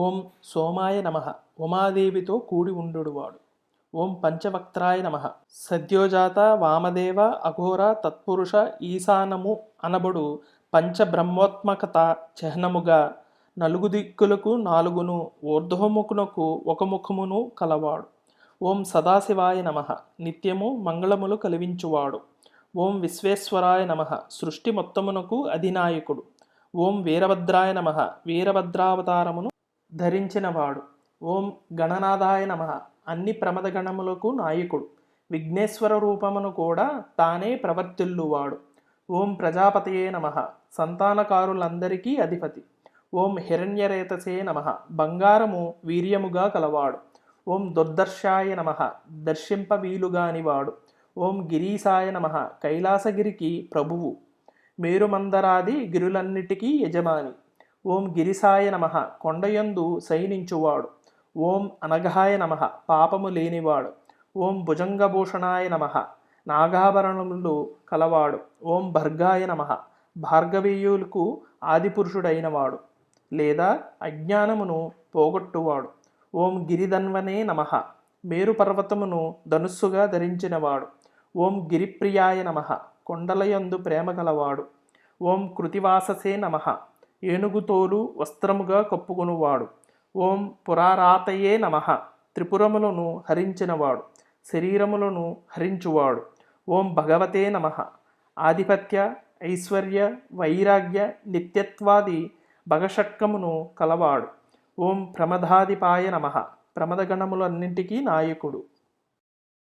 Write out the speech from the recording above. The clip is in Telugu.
ఓం సోమాయ నమ. ఉమాదేవితో కూడి ఉండువాడు ఓం పంచవక్త్రాయ నమ. సద్యోజాత వామదేవ అఘోర తత్పురుష ఈశానము అనబడు పంచబ్రహ్మోత్మకత చిహ్నముగా నలుగు దిక్కులకు నాలుగును ఊర్ధ్వముఖునకు ఒక ముఖమును కలవాడు. ఓం సదాశివాయ నమ. నిత్యము మంగళములు కలిగించువాడు ఓం విశ్వేశ్వరాయ నమ. సృష్టి మొత్తమునకు అధినాయకుడు. ఓం వీరభద్రాయ నమ. వీరభద్రావతారమును ధరించినవాడు. ఓం గణనాథాయ నమ. అన్ని ప్రమద గణములకు నాయకుడు. విఘ్నేశ్వర రూపమును కూడా తానే ప్రవర్తిల్లువాడు. ఓం ప్రజాపతయే నమ. సంతానకారులందరికీ అధిపతి. ఓం హిరణ్యరేతసే నమ. బంగారము వీర్యముగా కలవాడు. ఓం దుర్దర్శాయ నమ. దర్శింప వీలుగానివాడు ఓం గిరీశాయ నమ. కైలాసగిరికి ప్రభువు. మేరుమందరాది గిరులన్నిటికీ యజమాని. ఓం గిరిసాయ నమ కొండయందు శయనించువాడు. ఓం అనఘాయ నమ పాపము లేనివాడు. ఓం భుజంగభూషణాయ నమ నాగాభరణములు కలవాడు. ఓం భర్గాయ నమ భార్గవీయులకు ఆదిపురుషుడైనవాడు లేదా అజ్ఞానమును పోగొట్టువాడు. ఓం గిరిధన్వనే నమ మేరుపర్వతమును ధనుస్సుగా ధరించినవాడు. ఓం గిరిప్రియాయ నమ కొండలయందు ప్రేమ గలవాడు. ఓం కృతివాససే నమ ఏనుగుతోలు వస్త్రముగా కప్పుకొనువాడు. ఓం పురారాతయే నమ. త్రిపురములను హరించినవాడు. శరీరములను హరించువాడు. ఓం భగవతే నమ. ఆధిపత్య ఐశ్వర్య వైరాగ్య నిత్యత్వాది భగషట్కమును కలవాడు. ఓం ప్రమదాధిపాయ నమ. ప్రమదగణములన్నింటికీ నాయకుడు.